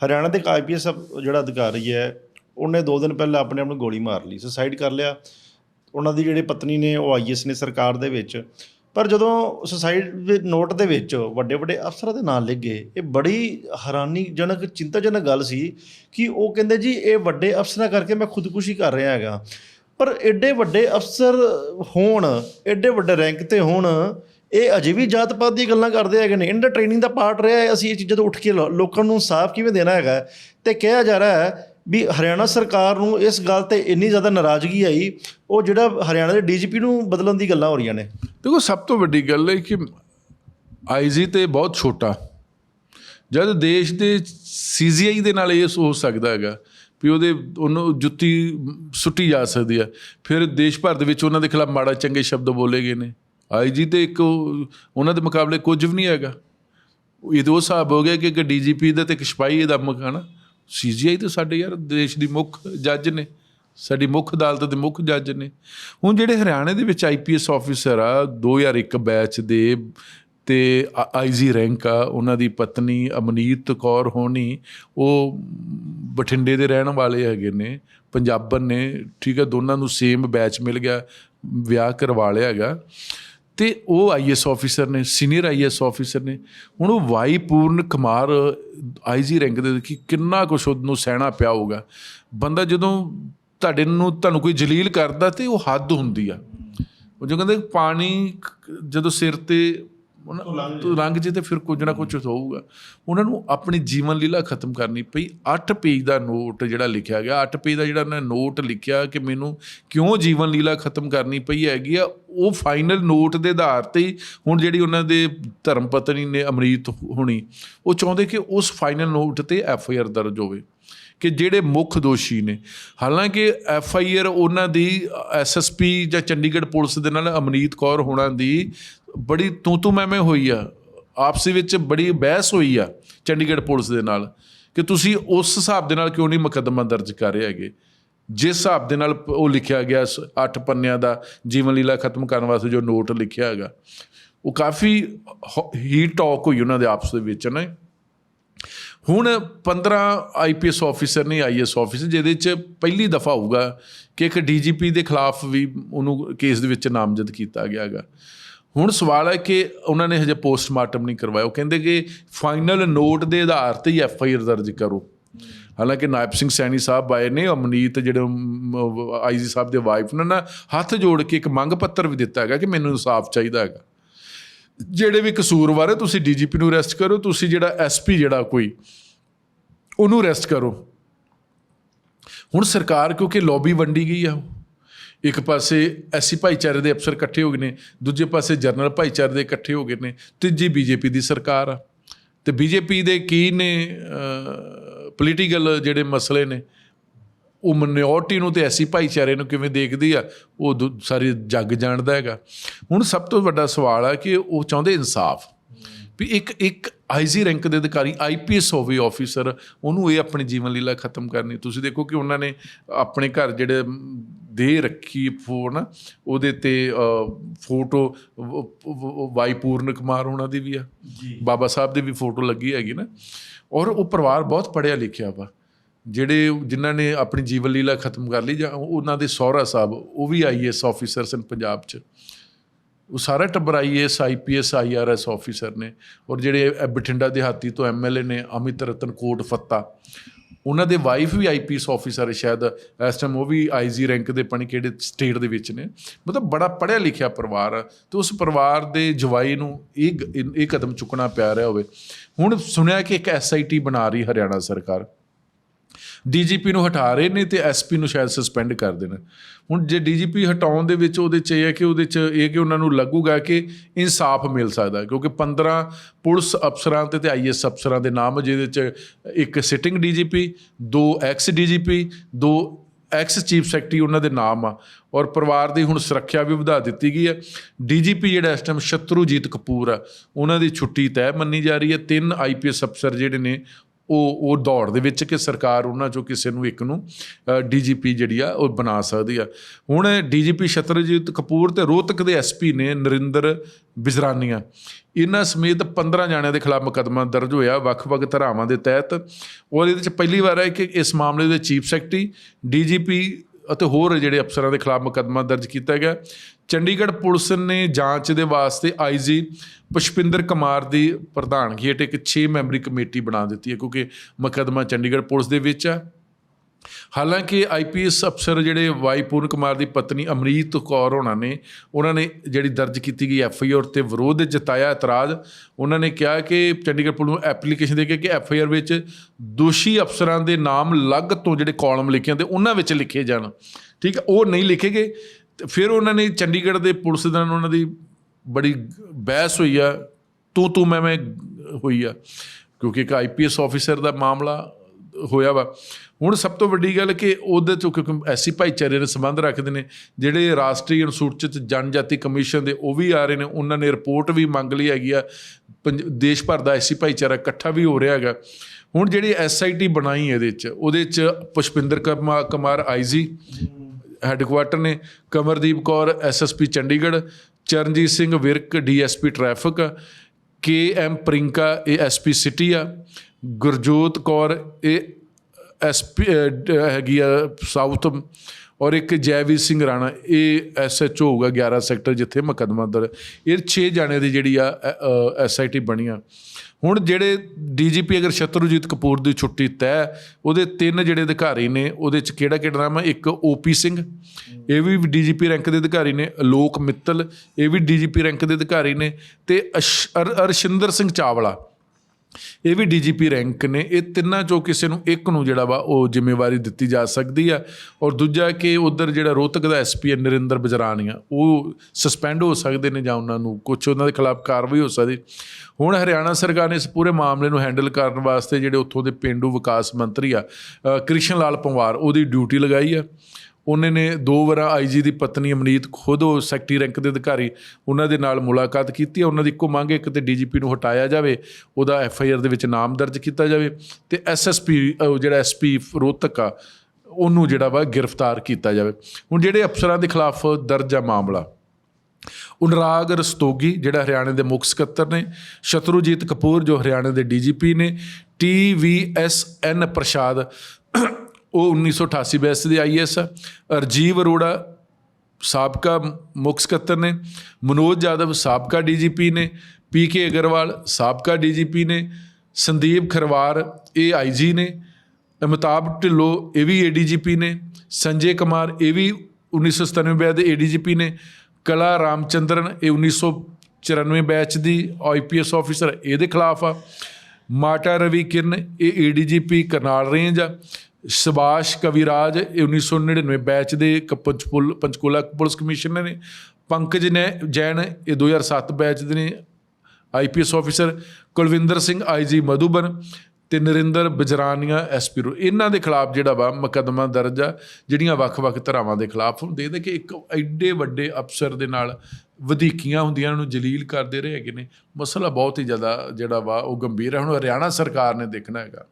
ਹਰਿਆਣਾ ਦੇ ਇੱਕ ਆਈਪੀਐਸ ਜਿਹੜਾ ਅਧਿਕਾਰੀ ਹੈ, ਉਹਨੇ 2 ਦਿਨ ਪਹਿਲਾਂ ਆਪਣੇ ਆਪ ਨੂੰ ਗੋਲੀ ਮਾਰ ਲਈ ਸੁਸਾਈਡ ਕਰ ਲਿਆ। ਉਹਨਾਂ ਦੀ ਜਿਹੜੇ ਪਤਨੀ ਨੇ, ਉਹ ਆਈਐਸ ਨੇ ਸਰਕਾਰ ਦੇ ਵਿੱਚ। ਪਰ ਜਦੋਂ ਸੁਸਾਈਡ ਦੇ ਨੋਟ ਦੇ ਵਿੱਚ ਵੱਡੇ ਵੱਡੇ ਅਫਸਰਾਂ ਦੇ ਨਾਂ ਲਿਖ ਗਏ, ਇਹ ਬੜੀ ਹੈਰਾਨੀਜਨਕ, ਚਿੰਤਾਜਨਕ ਗੱਲ ਸੀ ਕਿ ਉਹ ਕਹਿੰਦੇ ਜੀ, ਇਹ ਵੱਡੇ ਅਫਸਰਾਂ ਕਰਕੇ ਮੈਂ ਖੁਦਕੁਸ਼ੀ ਕਰ ਰਿਹਾ ਹੈਗਾ। ਪਰ ਐਡੇ ਵੱਡੇ ਅਫਸਰ ਹੋਣ ਐਡੇ ਵੱਡੇ ਰੈਂਕ ਤੇ ਹੋਣ ਇਹ ਅਜੇ ਵੀ ਜਾਤ ਪਾਤ ਦੀ ਗੱਲਾਂ ਕਰਦੇ ਹੈਗੇ ਨੇ। ਇਹਨਾਂ ਟ੍ਰੇਨਿੰਗ ਦਾ ਪਾਰਟ ਰਿਹਾ ਹੈ। ਅਸੀਂ ਇਹ ਚੀਜ਼ਾਂ ਤੋਂ ਉੱਠ ਕੇ ਲੋ- ਲੋਕਾਂ ਨੂੰ ਸਾਫ਼ ਕਿਵੇਂ ਦੇਣਾ ਹੈਗਾ ਹੈ? ਤੇ ਕਿਹਾ ਜਾ ਰਿਹਾ ਹੈ ਵੀ ਹਰਿਆਣਾ ਸਰਕਾਰ ਨੂੰ ਇਸ ਗੱਲ ਤੇ ਇੰਨੀ ਜ਼ਿਆਦਾ ਨਾਰਾਜ਼ਗੀ ਆਈ, ਉਹ ਜਿਹੜਾ ਹਰਿਆਣਾ ਦੇ ਡੀਜੀਪੀ ਨੂੰ ਬਦਲਣ ਦੀ ਗੱਲਾਂ ਹੋ ਰਹੀਆਂ ਨੇ। ਦੇਖੋ, ਸਭ ਤੋਂ ਵੱਡੀ ਗੱਲ ਹੈ ਕਿ ਆਈਜੀ ਤੇ ਬਹੁਤ ਛੋਟਾ। ਜਦ ਦੇਸ਼ ਦੇ ਸੀਜੀਆਈ ਦੇ ਨਾਲ ਇਹ ਹੋ ਸਕਦਾ ਹੈਗਾ ਵੀ ਉਹਦੇ, ਉਹਨੂੰ ਜੁੱਤੀ ਸੁੱਟੀ ਜਾ ਸਕਦੀ ਹੈ। ਫਿਰ ਦੇਸ਼ ਭਰ ਦੇ ਵਿੱਚ ਉਹਨਾਂ ਦੇ ਖਿਲਾਫ ਮਾੜਾ ਚੰਗੇ ਸ਼ਬਦ ਬੋਲੇ ਗਏ ਨੇ। ਆਈਜੀ ਤੇ ਇੱਕ ਉਹਨਾਂ ਦੇ ਮੁਕਾਬਲੇ ਕੁਝ ਵੀ ਨਹੀਂ ਹੈਗਾ। ਇਹ ਤਾਂ ਉਹ ਹਿਸਾਬ ਹੋ ਗਿਆ ਕਿ ਇੱਕ ਡੀਜੀਪੀ ਦਾ ਤੇ ਇੱਕ ਸਿਪਾਹੀ ਦਾ ਮੁਕਾਣਾ ਸੀਜੀਆਈ ਤੇ ਸਾਡੇ ਯਾਰ ਦੇਸ਼ ਦੀ ਮੁੱਖ ਜੱਜ ਨੇ। ਸਾਡੀ ਮੁੱਖ ਅਦਾਲਤ ਦੇ ਮੁੱਖ ਜੱਜ ਨੇ। ਹੁਣ ਜਿਹੜੇ ਹਰਿਆਣੇ ਦੇ ਵਿੱਚ ਆਈਪੀਐਸ ਆਫੀਸਰ ਆ 2001 ਬੈਚ ਦੇ ਤੇ ਆਈਜੀ ਰੈਂਕ ਆ, ਉਹਨਾਂ ਦੀ ਪਤਨੀ ਅਮਨੀਤ ਕੌਰ ਹੋਣੀ, ਉਹ ਬਠਿੰਡੇ ਦੇ ਰਹਿਣ ਵਾਲੇ ਹੈਗੇ ਨੇ। ਪੰਜਾਬਣ ਨੇ, ਠੀਕ ਹੈ ਦੋਨਾਂ ਨੂੰ ਸੇਮ ਬੈਚ ਮਿਲ ਗਿਆ, ਵਿਆਹ ਕਰਵਾ ਲਿਆ ਹੈਗਾ। ਤੇ ਉਹ ਆਈਐਸ ਆਫੀਸਰ ਨੇ ਸੀਨੀਅਰ ਆਈਐਸ ਆਫੀਸਰ ਨੇ, ਹੁਣ ਉਹ Y Puran Kumar IG rank ਦੇ ਕਿ ਕਿੰਨਾ ਕੁਛ ਉਹਨੂੰ ਸਹਿਣਾ ਪਿਆ ਹੋਊਗਾ। ਬੰਦਾ ਜਦੋਂ ਤੁਹਾਡੇ ਨੂੰ, ਤੁਹਾਨੂੰ ਕੋਈ ਜਲੀਲ ਕਰਦਾ ਤੇ ਉਹ ਹੱਦ ਹੁੰਦੀ ਆ। ਉਹ ਜੋ ਕਹਿੰਦੇ ਪਾਣੀ ਜਦੋਂ ਸਿਰ ਤੇ ਉਹਨਾਂ- ਤੋਂ ਲੰਘ ਜੇ ਤੇ ਫਿਰ ਕੁਝ ਨਾ ਕੁਝ ਹੋਊਗਾ। ਉਹਨਾਂ ਨੂੰ ਆਪਣੀ ਜੀਵਨ ਲੀਲਾ ਖਤਮ ਕਰਨੀ ਪਈ। 8 ਪੇਜ ਦਾ ਨੋਟ ਜਿਹੜਾ ਲਿਖਿਆ ਗਿਆ 8 ਪੇਜ ਦਾ ਜਿਹੜਾ ਉਹਨੇ ਨੋਟ ਲਿਖਿਆ ਕਿ ਮੈਨੂੰ ਕਿਉਂ ਜੀਵਨ ਲੀਲਾ ਖਤਮ ਕਰਨੀ ਪਈ ਹੈਗੀ ਆ ਉਹ ਫਾਈਨਲ ਨੋਟ ਦੇ ਆਧਾਰ ਤੇ ਹੁਣ ਜਿਹੜੀ ਉਹਨਾਂ ਦੇ ਧਰਮ ਪਤਨੀ ਨੇ ਅਮਰੀਤ ਹੋਣੀ ਉਹ ਚਾਹੁੰਦੇ ਕਿ ਉਸ ਫਾਈਨਲ ਨੋਟ ਤੇ ਐਫ ਆਈ ਆਰ ਦਰਜ ਹੋਵੇ ਕਿ ਜਿਹੜੇ ਮੁੱਖ ਦੋਸ਼ੀ ਨੇ। ਹਾਲਾਂਕਿ ਐਫ ਆਈ ਆਰ ਉਹਨਾਂ ਦੀ ਐਸ ਐਸ ਪੀ ਜਾਂ ਚੰਡੀਗੜ੍ਹ ਪੁਲਿਸ ਦੇ ਨਾਲ ਅਮਨੀਤ ਕੌਰ ਹੋਣਾ ਦੀ ਬੜੀ ਤੂੰ ਤੂੰ ਮੈਂ ਮੈਂ ਹੋਈ ਆ। ਆਪਸੀ ਵਿੱਚ ਬੜੀ ਬਹਿਸ ਹੋਈ ਆ ਚੰਡੀਗੜ੍ਹ ਪੁਲਿਸ ਦੇ ਨਾਲ ਕਿ ਤੁਸੀਂ ਉਸ ਹਿਸਾਬ ਦੇ ਨਾਲ ਕਿਉਂ ਨਹੀਂ ਮੁਕੱਦਮਾ ਦਰਜ ਕਰ ਰਹੇ ਹੈਗੇ? ਜਿਸ ਹਿਸਾਬ ਦੇ ਨਾਲ ਪ- ਉਹ ਲਿਖਿਆ ਗਿਆ ਅੱਠ ਪੰਨਿਆਂ ਦਾ ਜੀਵਨ ਲੀਲਾ ਖਤਮ ਕਰਨ ਵਾਸਤੇ ਜੋ ਨੋਟ ਲਿਖਿਆ ਹੈਗਾ, ਉਹ ਕਾਫੀ ਹੀ ਟਾਕ ਹੋਈ ਉਹਨਾਂ ਦੇ ਆਪਸ ਦੇ ਵਿੱਚ ਨਾ ਹੁਣ 15 ਆਈਪੀਐਸ ਆਫੀਸਰ ਨੇ ਆਈਐਸ ਆਫੀਸਰ ਜਿਹਦੇ ਚ ਪਹਿਲੀ ਦਫਾ ਹੋਊਗਾ ਕਿ ਇੱਕ ਡੀਜੀਪੀ ਦੇ ਖਿਲਾਫ ਵੀ ਉਹਨੂੰ ਕੇਸ ਦੇ ਵਿੱਚ ਨਾਮਜ਼ਦ ਕੀਤਾ ਗਿਆ ਹੈਗਾ। ਹੁਣ ਸਵਾਲ ਹੈ ਕਿ ਉਹਨਾਂ ਨੇ ਹਜੇ ਪੋਸਟਮਾਰਟਮ ਨਹੀਂ ਕਰਵਾਇਆ। ਉਹ ਕਹਿੰਦੇ ਕਿ ਫਾਈਨਲ ਨੋਟ ਦੇ ਆਧਾਰ ਤੇ ਹੀ ਐਫ ਆਈ ਆਰ ਦਰਜ ਕਰੋ। ਹਾਲਾਂਕਿ ਨਾਇਬ ਸਿੰਘ ਸੈਣੀ ਸਾਹਿਬ ਆਏ ਨੇ, ਅਮਨੀਤ ਜਿਹੜੇ ਆਈਜੀ ਸਾਹਿਬ ਦੇ ਵਾਈਫ ਨੇ ਨਾ, ਹੱਥ ਜੋੜ ਕੇ ਇੱਕ ਮੰਗ ਪੱਤਰ ਵੀ ਦਿੱਤਾ ਹੈਗਾ ਕਿ ਮੈਨੂੰ ਇਨਸਾਫ ਚਾਹੀਦਾ ਹੈਗਾ। ਜਿਹੜੇ ਵੀ ਕਸੂਰਵਾਰ ਹੈ, ਤੁਸੀਂ ਡੀਜੀਪੀ ਨੂੰ ਅਰੈਸਟ ਕਰੋ, ਤੁਸੀਂ ਜਿਹੜਾ ਐਸਪੀ ਜਿਹੜਾ ਕੋਈ, ਉਹਨੂੰ ਅਰੈਸਟ ਕਰੋ। ਹੁਣ ਸਰਕਾਰ ਕਿਉਂਕਿ ਲੌਬੀ ਵੰਡੀ ਗਈ ਆ ਇੱਕ ਪਾਸੇ ਐਸੀ ਭਾਈਚਾਰੇ ਦੇ ਅਫਸਰ ਇਕੱਠੇ ਹੋ ਗਏ ਨੇ, ਦੂਜੇ ਪਾਸੇ ਜਨਰਲ ਭਾਈਚਾਰੇ ਦੇ ਇਕੱਠੇ ਹੋ ਗਏ ਨੇ, ਤੀਜੀ ਬੀਜੇਪੀ ਦੀ ਸਰਕਾਰ ਆ। ਤੇ ਬੀਜੇਪੀ ਦੇ ਕੀ ਨੇ ਪੋਲੀਟੀਕਲ ਜਿਹੜੇ ਮਸਲੇ ਨੇ, ਉਹ ਮਿਨੋਰਟੀ ਨੂੰ ਤੇ ਐਸੀ ਭਾਈਚਾਰੇ ਨੂੰ ਕਿਵੇਂ ਦੇਖਦੀ ਆ, ਉਹ ਦੁ- ਸਾਰੀ ਜੱਗ ਜਾਣਦਾ ਹੈਗਾ। ਹੁਣ ਸਭ ਤੋਂ ਵੱਡਾ ਸਵਾਲ ਆ ਕਿ ਉਹ ਚਾਹੁੰਦੇ ਇਨਸਾਫ। ਵੀ ਇੱਕ ਇੱਕ ਆਈਜੀ ਰੈਂਕ ਦੇ ਅਧਿਕਾਰੀ ਆਈਪੀਐਸ ਹੋਵੇ ਆਫੀਸਰ ਉਹਨੂੰ ਇਹ ਆਪਣੀ ਜੀਵਨ ਲੀਲਾ ਖਤਮ ਕਰਨੀ। ਤੁਸੀਂ ਦੇਖੋ ਕਿ ਉਹਨਾਂ ਨੇ ਆਪਣੇ ਘਰ ਜਿਹੜੇ ਦੇ ਰੱਖੀ ਫੋਨ। ਉਹਦੇ ਤੇ ਫੋਟੋ ਵਾਈ ਪੂਰਨ ਕੁਮਾਰ ਉਹਨਾਂ ਦੀ ਵੀ ਆ। ਬਾਬਾ ਸਾਹਿਬ ਦੀ ਵੀ ਫੋਟੋ ਲੱਗੀ ਹੈਗੀ ਨਾ। ਔਰ ਉਹ ਪਰਿਵਾਰ ਬਹੁਤ ਪੜਿਆ ਲਿਖਿਆ ਵਾ। ਜਿਹੜੇ ਜਿਨ੍ਹਾਂ ਨੇ ਆਪਣੀ ਜੀਵਨ ਲੀਲਾ ਖਤਮ ਕਰ ਲਈ ਜਾਂ ਉਹਨਾਂ ਦੇ ਸਹੁਰਾ ਸਾਹਿਬ ਉਹ ਵੀ ਆਈਐਸ ਆਫੀਸਰ ਸਨ ਪੰਜਾਬ 'ਚ। ਉਹ ਸਾਰਾ ਟੱਬਰ ਆਈਏਐਸ ਆਈਪੀਐਸ ਆਈਆਰਐਸ ਆਫੀਸਰ ਨੇ। ਔਰ ਜਿਹੜੇ ਬਠਿੰਡਾ ਦਿਹਾਤੀ ਤੋਂ ਐਮਐਲਏ ਨੇ ਅਮਿਤ ਰਤਨ ਕੋਟ ਫੱਤਾ। ਉਹਨਾਂ ਦੇ ਵਾਈਫ ਵੀ ਆਈਪੀਐਸ ਆਫੀਸਰ ਹੈ ਸ਼ਾਇਦ, ਇਸ ਟਾਈਮ ਉਹ ਵੀ ਆਈਜੀ ਰੈਂਕ ਦੇ ਪਣੀ ਕਿਹੜੇ ਸਟੇਟ ਦੇ ਵਿੱਚ ਨੇ। ਮਤਲਬ ਬੜਾ ਪੜ੍ਹਿਆ ਲਿਖਿਆ ਪਰਿਵਾਰ ਆ ਤੇ ਉਸ ਪਰਿਵਾਰ ਦੇ ਜਵਾਈ ਨੂੰ ਇਹ ਗ- ਇਹ ਕਦਮ ਚੁੱਕਣਾ ਪਿਆ ਰਿਹਾ ਹੋਵੇ। ਹੁਣ ਸੁਣਿਆ ਕਿ ਇੱਕ ਐਸਆਈਟੀ ਬਣਾ ਰਹੀ ਹਰਿਆਣਾ ਸਰਕਾਰ। ਡੀਜੀਪੀ ਨੂੰ ਹਟਾ ਰਹੇ ਨੇ ਤੇ ਐਸਪੀ ਨੂੰ ਸ਼ਾਇਦ ਸਸਪੈਂਡ ਕਰ ਦੇਣਾ। ਹੁਣ ਜੇ ਡੀਜੀਪੀ ਹਟਾਉਣ ਦੇ ਵਿੱਚ ਉਹਦੇ ਚ ਇਹ ਹੈ ਕਿ ਉਹਦੇ ਚ ਇਹ ਕਿ ਉਹਨਾਂ ਨੂੰ ਲੱਗੂਗਾ ਕਿ ਇਨਸਾਫ ਮਿਲ ਸਕਦਾ, ਕਿਉਂਕਿ 15 ਪੁਲਿਸ ਅਫਸਰਾਂ ਤੇ ਤੇ ਆਈਐਸ ਅਫਸਰਾਂ ਦੇ ਨਾਮ ਜਿਹਦੇ ਚ ਇੱਕ ਸਿਟਿੰਗ ਡੀਜੀਪੀ, ਦੋ ਐਕਸ ਡੀਜੀਪੀ, ਦੋ ਐਕਸ ਚੀਫ ਸੈਕਟਰੀ ਉਹਨਾਂ ਦੇ ਨਾਮ ਆ, ਔਰ ਪਰਿਵਾਰ ਦੀ ਹੁਣ ਸੁਰੱਖਿਆ ਵੀ ਵਧਾ ਦਿੱਤੀ ਗਈ ਹੈ। ਡੀਜੀਪੀ ਜਿਹੜਾ ਇਸ ਟਾਈਮ ਸ਼ਤਰੂਜੀਤ ਕਪੂਰ ਆ, ਉਹਨਾਂ ਦੀ ਛੁੱਟੀ ਤੈਅ ਮੰਨੀ ਜਾ ਰਹੀ ਹੈ। ਤਿੰਨ ਆਈਪੀਐਸ ਅਫਸਰ ਜਿਹੜੇ ਨੇ ਉਹ ਉਹ ਦੌੜ ਦੇ ਵਿੱਚ ਕਿ ਸਰਕਾਰ ਉਹਨਾਂ ਚੋਂ ਕਿਸੇ ਨੂੰ ਇੱਕ ਨੂੰ ਡੀਜੀਪੀ ਜਿਹੜੀ ਆ, ਉਹ ਬਣਾ ਸਕਦੀ ਆ। ਹੁਣ ਡੀਜੀਪੀ ਸ਼ਤਰਜੀਤ ਕਪੂਰ ਤੇ ਰੋਹਤਕ ਦੇ ਐਸਪੀ ਨੇ ਨਰਿੰਦਰ ਬਿਜਰਾਨੀਆ। ਇਹਨਾਂ ਸਮੇਤ 15 ਜਾਣਿਆਂ ਦੇ ਖਿਲਾਫ ਮੁਕੱਦਮਾ ਦਰਜ ਹੋਇਆ ਵੱਖ-ਵੱਖ ਧਾਰਾਵਾਂ ਦੇ ਤਹਿਤ। ਔਰ ਇਹਦੇ ਵਿੱਚ ਪਹਿਲੀ ਵਾਰ ਹੈ ਕਿ ਇਸ ਮਾਮਲੇ ਦੇ ਚੀਫ ਸੈਕਟਰੀ ਡੀਜੀਪੀ ਅਤੇ ਹੋਰ ਜਿਹੜੇ ਅਫਸਰਾਂ ਦੇ ਖਿਲਾਫ ਮੁਕੱਦਮਾ ਦਰਜ ਕੀਤਾ ਗਿਆ। ਚੰਡੀਗੜ੍ਹ ਪੁਲਿਸ ਨੇ ਜਾਂਚ ਦੇ ਵਾਸਤੇ ਆਈਜੀ ਪੁਸ਼ਪਿੰਦਰ ਕੁਮਾਰ ਦੀ ਪ੍ਰਧਾਨਗੀ ਹੇਠ ਇੱਕ 6 ਮੈਂਬਰੀ ਕਮੇਟੀ ਬਣਾ ਦਿੱਤੀ ਹੈ, ਕਿਉਂਕਿ ਮੁਕੱਦਮਾ ਚੰਡੀਗੜ੍ਹ ਪੁਲਿਸ ਦੇ ਵਿੱਚ ਹੈ। ਹਾਲਾਂਕਿ ਆਈਪੀਐਸ ਅਫਸਰ ਜਿਹੜੇ ਵਾਈ ਪੂਰਨ ਕੁਮਾਰ ਦੀ ਪਤਨੀ ਅਮਰੀਤ ਕੌਰ ਹੋਣਾ ਨੇ, ਉਹਨਾਂ ਨੇ ਜਿਹੜੀ ਦਰਜ ਕੀਤੀ ਗਈ ਐਫ ਆਈ ਆਰ ਤੇ ਵਿਰੋਧ ਜਤਾਇਆ ਇਤਰਾਜ਼। ਉਹਨਾਂ ਨੇ ਕਿਹਾ ਕਿ ਚੰਡੀਗੜ੍ਹ ਪੁਲਿਸ ਨੂੰ ਐਪਲੀਕੇਸ਼ਨ ਦੇ ਕੇ ਕਿ ਐਫ ਆਈ ਆਰ ਵਿੱਚ ਦੋਸ਼ੀ ਅਫਸਰਾਂ ਦੇ ਨਾਮ ਲੱਗ ਤੋਂ ਜਿਹੜੇ ਕਾਲਮ ਲਿਖੇ ਹੁੰਦੇ, ਉਹਨਾਂ ਵਿੱਚ ਲਿਖੇ ਜਾਣ। ਠੀਕ ਹੈ, ਉਹ ਨਹੀਂ ਲਿਖੇ ਗਏ। ਫਿਰ ਉਹਨਾਂ ਨੇ ਚੰਡੀਗੜ੍ਹ ਦੇ ਪੁਲਿਸ ਦੇ ਨਾਲ ਉਹਨਾਂ ਦੀ ਬੜੀ ਬਹਿਸ ਹੋਈ ਆ, ਤੂੰ ਤੂੰ ਮੈਂ ਮੈਂ ਹੋਈ ਆ, ਕਿਉਂਕਿ ਇੱਕ ਆਈਪੀਐਸ ਆਫੀਸਰ ਦਾ ਮਾਮਲਾ ਹੋਇਆ ਵਾ। ਹੁਣ ਸਭ ਤੋਂ ਵੱਡੀ ਗੱਲ ਕਿ ਉਹਦੇ ਤੋਂ ਕਿਉਂਕਿ ਐਸੀ ਭਾਈਚਾਰੇ ਨਾਲ ਸੰਬੰਧ ਰੱਖਦੇ ਨੇ, ਜਿਹੜੇ ਰਾਸ਼ਟਰੀ ਅਨੁਸੂਚਿਤ ਜਨਜਾਤੀ ਕਮਿਸ਼ਨ ਦੇ ਉਹ ਵੀ ਆ ਰਹੇ ਨੇ, ਉਹਨਾਂ ਨੇ ਰਿਪੋਰਟ ਵੀ ਮੰਗ ਲਈ ਹੈਗੀ ਆ, ਪੰਜ- ਦੇਸ਼ ਭਰ ਦਾ ਐਸੀ ਭਾਈਚਾਰਾ ਇਕੱਠਾ ਵੀ ਹੋ ਰਿਹਾ ਹੈਗਾ। ਹੁਣ ਜਿਹੜੀ ਐਸਆਈਟੀ ਬਣਾਈ ਇਹਦੇ ਚ, ਉਹਦੇ ਚ ਪੁਸ਼ਪਿੰਦਰ ਕੁਮਾ- ਕੁਮਾਰ ਆਈਜੀ, ਹੈੱਡਕੁਆਟਰ ਨੇ, Kamardeep Kaur SSP Chandigarh, Charanjit Singh Virk DSP traffic, K M Priyanka ਇਹ ਐਸਪੀ ਸਿਟੀ ਆ, ਗੁਰਜੋਤ ਕੌਰ, ਇਹ ਐਸਪੀ ਹੈਗੀ ਆ ਸਾਊਥ, ਔਰ ਇੱਕ ਜੈਵੀਰ ਸਿੰਘ ਰਾਣਾ, ਇਹ ਐਸਐਚਓ ਹੋਊਗਾ 11 ਸੈਕਟਰ ਜਿੱਥੇ ਮੁਕੱਦਮਾ ਦਰ ਇਹ 6 ਜਾਣੇ ਦੀ ਜਿਹੜੀ ਆ ਐਸਆਈਟੀ ਬਣੀ ਆ। ਹੁਣ ਜਿਹੜੇ ਡੀਜੀਪੀ ਅਗਰ ਸ਼ਤਰੂਜੀਤ ਕਪੂਰ ਦੀ ਛੁੱਟੀ ਤੈਅ, ਉਹਦੇ ਤਿੰਨ ਜਿਹੜੇ ਅਧਿਕਾਰੀ ਨੇ, ਉਹਦੇ ਚ ਕਿਹੜਾ ਕਿਹੜਾ ਨਾਮ ਹੈ ਇੱਕ ਓਪੀ ਸਿੰਘ, ਇਹ ਵੀ ਡੀਜੀਪੀ ਰੈਂਕ ਦੇ ਅਧਿਕਾਰੀ ਨੇ, ਅਲੋਕ ਮਿੱਤਲ, ਇਹ ਵੀ ਡੀਜੀਪੀ ਰੈਂਕ ਦੇ ਅਧਿਕਾਰੀ ਨੇ, ਤੇ ਅਸ਼- ਅਰ- ਅਰਸ਼ਿੰਦਰ ਸਿੰਘ ਚਾਵਲਾ। ਇਹ ਵੀ ਡੀਜੀਪੀ ਰੈਂਕ ਨੇ, ਇਹ ਤਿੰਨਾਂ ਚੋਂ ਕਿਸੇ ਨੂੰ ਇੱਕ ਨੂੰ ਜਿਹੜਾ ਵਾ ਉਹ ਜ਼ਿੰਮੇਵਾਰੀ ਦਿੱਤੀ ਜਾ ਸਕਦੀ ਆ। ਔਰ ਦੂਜਾ ਕਿ ਉਧਰ ਜਿਹੜਾ ਰੋਹਤਕ ਦਾ ਐਸਪੀ ਨਰਿੰਦਰ ਬਜਰਾਨੀਆ ਉਹ ਸਸਪੈਂਡ ਹੋ ਸਕਦੇ ਨੇ ਜਾਂ ਉਹਨਾਂ ਨੂੰ ਕੁਝ ਉਹਨਾਂ ਦੇ ਖਿਲਾਫ ਕਾਰਵਾਈ ਹੋ ਸਕਦੀ। ਹੁਣ ਹਰਿਆਣਾ ਸਰਕਾਰ ਨੇ ਇਸ ਪੂਰੇ ਮਾਮਲੇ ਨੂੰ ਹੈਂਡਲ ਕਰਨ ਵਾਸਤੇ ਜਿਹੜੇ ਉੱਥੋਂ ਦੇ ਪਿੰਡੂ ਵਿਕਾਸ ਮੰਤਰੀ ਆ ਕ੍ਰਿਸ਼ਨ ਲਾਲ ਪੰਵਾਰ, ਉਹਦੀ ਡਿਊਟੀ ਲਗਾਈ ਆ। ਉਹਨੇ ਨੇ ਦੋ ਵਾਰ ਆਈਜੀ ਦੀ ਪਤਨੀ ਅਮਨੀਤ ਖੁਦ ਉਹ ਸੈਕਟਰੀ ਰੈਂਕ ਦੇ ਅਧਿਕਾਰੀ ਉਹਨਾਂ ਦੇ ਨਾਲ ਮੁਲਾਕਾਤ ਕੀਤੀ ਹੈ। ਉਹਨਾਂ ਦੀ ਇੱਕੋ ਮੰਗ ਹੈ ਇੱਕ ਤੇ ਡੀਜੀਪੀ ਨੂੰ ਹਟਾਇਆ ਜਾਵੇ, ਉਹਦਾ ਐਫ ਆਈ ਆਰ ਦੇ ਵਿੱਚ ਨਾਮ ਦਰਜ ਕੀਤਾ ਜਾਵੇ ਤੇ ਐਸਐਸਪੀ ਜਿਹੜਾ ਐਸਪੀ ਰੋਹਤਕ ਆ, ਉਹਨੂੰ ਜਿਹੜਾ ਵਾ ਗ੍ਰਿਫਤਾਰ ਕੀਤਾ ਜਾਵੇ। ਹੁਣ ਜਿਹੜੇ ਅਫਸਰਾਂ ਦੇ ਖਿਲਾਫ ਦਰਜ ਆ ਮਾਮਲਾ, ਅਨੁਰਾਗ ਰਸਤੋਗੀ, ਜਿਹੜਾ ਹਰਿਆਣੇ ਦੇ ਮੁੱਖ ਸਕੱਤਰ ਨੇ, ਸ਼ਤਰੂਜੀਤ ਕਪੂਰ, ਜੋ ਹਰਿਆਣੇ ਦੇ ਡੀਜੀਪੀ ਨੇ, ਟੀ ਵੀ ਐਸ ਐਨ ਪ੍ਰਸ਼ਾਦ ਉਹ 1988 ਬੈਚ ਦੇ ਆਈਐਸ ਅਰਜੀਵ ਅਰੋੜਾ ਸਾਬਕਾ ਮੁੱਖ ਸਕੱਤਰ ਨੇ, ਮਨੋਜ ਯਾਦਵ ਸਾਬਕਾ ਡੀਜੀਪੀ ਨੇ, ਪੀ ਕੇ ਅਗਰਵਾਲ ਸਾਬਕਾ ਡੀਜੀਪੀ ਨੇ, ਸੰਦੀਪ ਖਰਵਾਰ ਇਹ ਆਈਜੀ ਨੇ, ਅਮਿਤਾਭ ਢਿੱਲੋਂ ਇਹ ਵੀ ਏਡੀਜੀਪੀ ਨੇ, ਸੰਜੇ ਕੁਮਾਰ ਇਹ ਵੀ 1997 ਬੈਚ ਦੇ ਏਡੀਜੀਪੀ ਨੇ, ਕਲਾ ਰਾਮਚੰਦਰਨ ਇਹ 1994 ਬੈਚ ਦੀ ਆਈਪੀਐਸ ਆਫੀਸਰ ਇਹਦੇ ਖਿਲਾਫ ਆ। ਮਾਟਾ ਰਵੀ ਕਿਰਨ ਇਹ ਏਡੀਜੀਪੀ ਕਰਨਾਲ ਰੇਂਜ ਆ। ਸੁਭਾਸ਼ ਕਵਿਰਾਜ ਇਹ 1999 ਬੈਚ ਦੇ ਕ- ਪੰਚਕੂਲ ਪੰਚਕੂਲਾ ਪੁਲਿਸ ਕਮਿਸ਼ਨਰ ਨੇ, ਪੰਕਜ ਨੇ ਜੈਨ, ਇਹ 2007 ਬੈਚ ਦੇ ਨੇ IPS officer Kulwinder Singh IG Madhuban ਤੇ ਨਰਿੰਦਰ ਬਜਰਾਨੀਆ ਐਸਪੀ ਰੂ। ਇਹਨਾਂ ਦੇ ਖਿਲਾਫ ਜਿਹੜਾ ਵਾ ਮੁਕੱਦਮਾ ਦਰਜ ਆ, ਜਿਹੜੀਆਂ ਵੱਖ-ਵੱਖ ਧਰਾਵਾਂ ਦੇ ਖਿਲਾਫ ਹੁੰਦੇ ਇਹਦੇ ਕਿ ਇੱਕ ਐਡੇ ਵੱਡੇ ਅਫਸਰ ਦੇ ਨਾਲ ਵਧੀਕੀਆਂ ਹੁੰਦੀਆਂ ਨੂੰ ਜਲੀਲ ਕਰਦੇ ਰਹੇ ਹੈਗੇ ਨੇ। ਮਸਲਾ ਬਹੁਤ ਹੀ ਜ਼ਿਆਦਾ ਜਿਹੜਾ ਵਾ, ਉਹ ਗੰਭੀਰ ਹੈ। ਹੁਣ ਹਰਿਆਣਾ ਸਰਕਾਰ ਨੇ ਦੇਖਣਾ ਹੈਗਾ।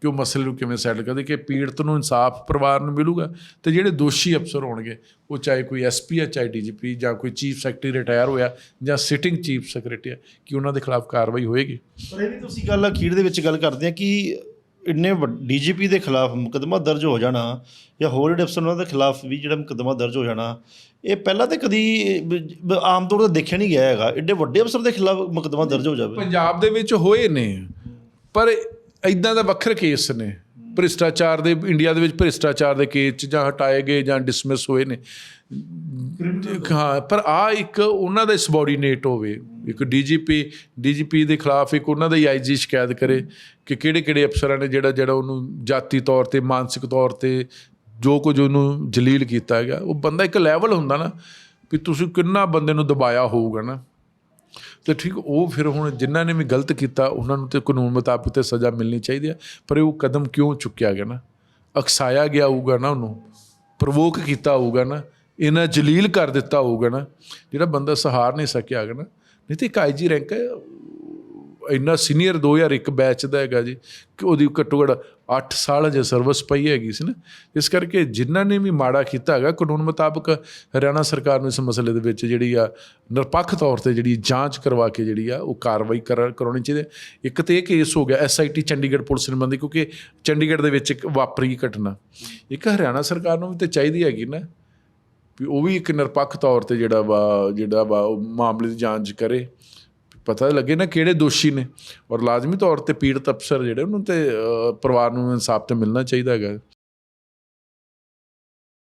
ਕਿ ਉਹ ਮਸਲੇ ਨੂੰ ਕਿਵੇਂ ਸੈਟਲ ਕਰਦੇ? ਕਿ ਪੀੜਤ ਨੂੰ ਇਨਸਾਫ ਪਰਿਵਾਰ ਨੂੰ ਮਿਲੂਗਾ ਤੇ ਜਿਹੜੇ ਦੋਸ਼ੀ ਅਫਸਰ ਹੋਣਗੇ ਉਹ ਚਾਹੇ ਕੋਈ ਐਸਪੀ ਹੈ ਚਾਹੇ ਡੀਜੀਪੀ ਜਾਂ ਕੋਈ ਚੀਫ ਸੈਕਟਰੀ ਰਿਟਾਇਰ ਹੋਇਆ ਜਾਂ ਸਿਟਿੰਗ ਚੀਫ ਸੈਕਟਰੀ ਹੈ ਕਿ ਉਹਨਾਂ ਦੇ ਖਿਲਾਫ ਕਾਰਵਾਈ ਹੋਏਗੀ? ਪਰ ਇਹ ਵੀ ਤੁਸੀਂ ਗੱਲ ਅਖੀਰ ਦੇ ਵਿੱਚ ਗੱਲ ਕਰਦੇ ਆ ਕਿ ਇੰਨੇ ਡੀਜੀਪੀ ਦੇ ਖਿਲਾਫ ਮੁਕਦਮਾ ਦਰਜ ਹੋ ਜਾਣਾ ਜਾਂ ਹੋਰ ਜਿਹੜੇ ਅਫਸਰ ਉਹਨਾਂ ਦੇ ਖਿਲਾਫ ਵੀ ਜਿਹੜਾ ਮੁਕਦਮਾ ਦਰਜ ਹੋ ਜਾਣਾ ਇਹ ਪਹਿਲਾਂ ਤਾਂ ਕਦੀ ਆਮ ਤੌਰ ਤੇ ਦੇਖਿਆ ਨਹੀਂ ਗਿਆ ਹੈਗਾ। ਐਡੇ ਵੱਡੇ ਅਫਸਰ ਦੇ ਖਿਲਾਫ ਮੁਕਦਮਾ ਦਰਜ ਹੋ ਜਾਵੇ। ਪੰਜਾਬ ਦੇ ਵਿੱਚ ਹੋਏ ਨੇ ਪਰ ਇਦਾਂ ਦਾ ਵੱਖਰੇ ਕੇਸ ਨੇ। ਭ੍ਰਿਸ਼ਟਾਚਾਰ ਦੇ, ਇੰਡੀਆ ਦੇ ਵਿੱਚ ਭ੍ਰਿਸ਼ਟਾਚਾਰ ਦੇ ਕੇਸ 'ਚ ਜਾਂ ਹਟਾਏ ਗਏ ਜਾਂ ਡਿਸਮਿਸ ਹੋਏ ਨੇ। ਹਾਂ, ਪਰ ਆ ਇੱਕ ਉਹਨਾਂ ਦਾ ਸਬੋਰਡੀਨੇਟ ਹੋਵੇ। ਇੱਕ ਡੀਜੀਪੀ ਡੀਜੀਪੀ ਦੇ ਖਿਲਾਫ ਇੱਕ ਉਹਨਾਂ ਦਾ ਹੀ ਆਈਜੀ ਸ਼ਿਕਾਇਤ ਕਰੇ ਕਿ ਕਿਹੜੇ ਕਿਹੜੇ ਅਫਸਰਾਂ ਨੇ ਜਿਹੜਾ ਜਿਹੜਾ ਉਹਨੂੰ ਜਾਤੀ ਤੌਰ ਤੇ, ਮਾਨਸਿਕ ਤੌਰ ਤੇ ਜੋ ਕੁਝ ਉਹਨੂੰ ਜਲੀਲ ਕੀਤਾ ਗਿਆ ਉਹ ਬੰਦਾ ਇੱਕ ਲੈਵਲ ਹੁੰਦਾ ਨਾ, ਵੀ ਤੁਸੀਂ ਕਿੰਨਾ ਬੰਦੇ ਨੂੰ ਦਬਾਇਆ ਹੋਊਗਾ ਨਾ। ਤੇ ਠੀਕ ਉਹ ਫਿਰ ਹੁਣ ਜਿਨ੍ਹਾਂ ਨੇ ਵੀ ਗਲਤ ਕੀਤਾ, ਉਹਨਾਂ ਨੂੰ ਤੇ ਕਾਨੂੰਨ ਮੁਤਾਬਕ ਤੇ ਸਜ਼ਾ ਮਿਲਣੀ ਚਾਹੀਦੀ ਹੈ। ਪਰ ਇਹ ਉਹ ਕਦਮ ਕਿਉਂ ਚੁੱਕਿਆ ਗਿਆ ਨਾ? ਅਕਸਾਇਆ ਗਿਆ ਹੋਊਗਾ ਨਾ ਉਹਨੂੰ, ਪ੍ਰਵੋਕ ਕੀਤਾ ਹੋਊਗਾ ਨਾ, ਇਹਨਾਂ ਜਲੀਲ ਕਰ ਦਿੱਤਾ ਹੋਊਗਾ ਨਾ, ਜਿਹੜਾ ਬੰਦਾ ਸਹਾਰ ਨਹੀਂ ਸਕਿਆ ਹੈਗਾ ਨਾ। ਨਹੀਂ ਤੇ ਇੱਕ ਆਈਜੀ ਰੈਂਕ ਇੰਨਾ ਸੀਨੀਅਰ 2001 ਬੈਚ ਦਾ ਹੈਗਾ ਜੀ, ਕਿ ਉਹਦੀ ਘੱਟੋ ਘੱਟ 8 ਸਾਲ ਅਜੇ ਸਰਵਿਸ ਪਈ ਹੈਗੀ ਸੀ ਨਾ। ਇਸ ਕਰਕੇ ਜਿਨ੍ਹਾਂ ਨੇ ਵੀ ਮਾੜਾ ਕੀਤਾ ਹੈਗਾ, ਕਾਨੂੰਨ ਮੁਤਾਬਕ ਹਰਿਆਣਾ ਸਰਕਾਰ ਨੂੰ ਇਸ ਮਸਲੇ ਦੇ ਵਿੱਚ ਜਿਹੜੀ ਆ ਨਿਰਪੱਖ ਤੌਰ ਤੇ ਜਿਹੜੀ ਜਾਂਚ ਕਰਵਾ ਕੇ ਜਿਹੜੀ ਆ ਉਹ ਕਾਰਵਾਈ ਕਰ- ਕਰਾਉਣੀ ਚਾਹੀਦੀ ਹੈ। ਇੱਕ ਤੇ ਇਹ ਕੇਸ ਹੋ ਗਿਆ ਐਸਆਈਟੀ ਚੰਡੀਗੜ੍ਹ ਪੁਲਿਸ ਨੇ ਕਿਉਂਕਿ ਚੰਡੀਗੜ੍ਹ ਦੇ ਵਿੱਚ ਇੱਕ ਵਾਪਰੀ ਘਟਨਾ। ਇੱਕ ਹਰਿਆਣਾ ਸਰਕਾਰ ਨੂੰ ਵੀ ਤੇ ਚਾਹੀਦੀ ਹੈਗੀ ਨਾ, ਵੀ ਉਹ ਵੀ ਇੱਕ ਨਿਰਪੱਖ ਤੌਰ ਤੇ ਜਿਹੜਾ ਵਾ ਜਿਹੜਾ ਵਾ ਉਹ ਮਾਮਲੇ ਦੀ ਜਾਂਚ ਕਰੇ। ਪਤਾ ਲੱਗੇ ਨਾ ਕਿਹੜੇ ਦੋਸ਼ੀ ਨੇ ਔਰ ਲਾਜ਼ਮੀ ਤੌਰ ਤੇ ਪੀੜਤ ਅਫਸਰ ਜਿਹੜੇ, ਉਹਨੂੰ ਤੇ ਪਰਿਵਾਰ ਨੂੰ ਇਨਸਾਫ ਤੇ ਮਿਲਣਾ ਚਾਹੀਦਾ ਹੈਗਾ।